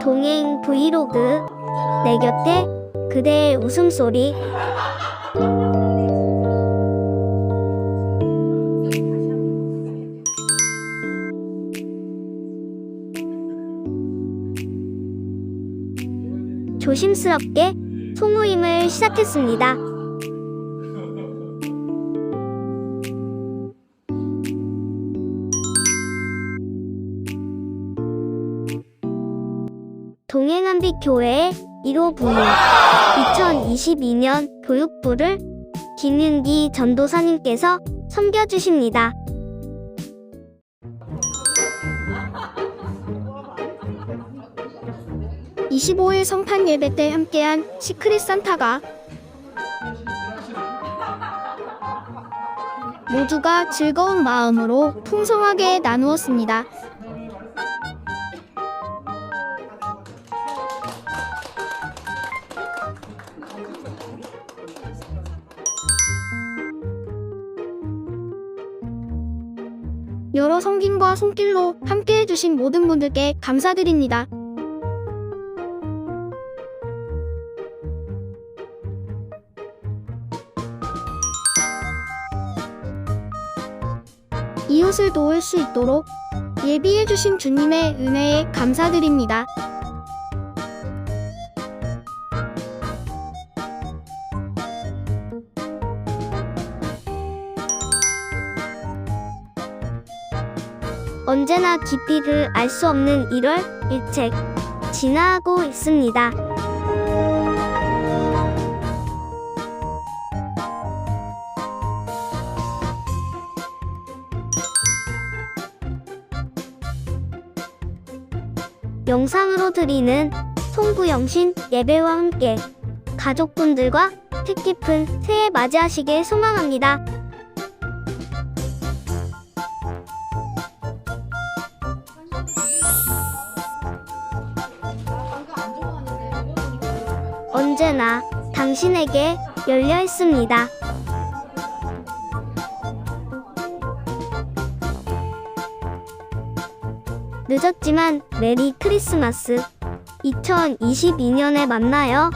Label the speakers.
Speaker 1: 동행 브이로그 내 곁에 그대의 웃음소리 조심스럽게 소모임을 시작했습니다. 동행한빛 교회의 1호 부모 2022년 교육부를 김윤기 전도사님께서 섬겨주십니다. (25일) 성탄 예배 때 함께한 시크릿 산타가 모두가 즐거운 마음으로 풍성하게 나누었습니다. 여러 성김과 손길로 함께 해 주신 모든 분들께 감사드립니다. 이웃을 도울 수 있도록 예비해 주신 주님의 은혜에 감사드립니다. 언제나 깊이를 알 수 없는 1월 일책 지나고 있습니다. 영상으로 드리는 송구영신 예배와 함께 가족분들과 뜻깊은 새해 맞이하시길 소망합니다. 언제나 당신에게 열려 있습니다. 늦었지만 메리 크리스마스. 2022년에 만나요.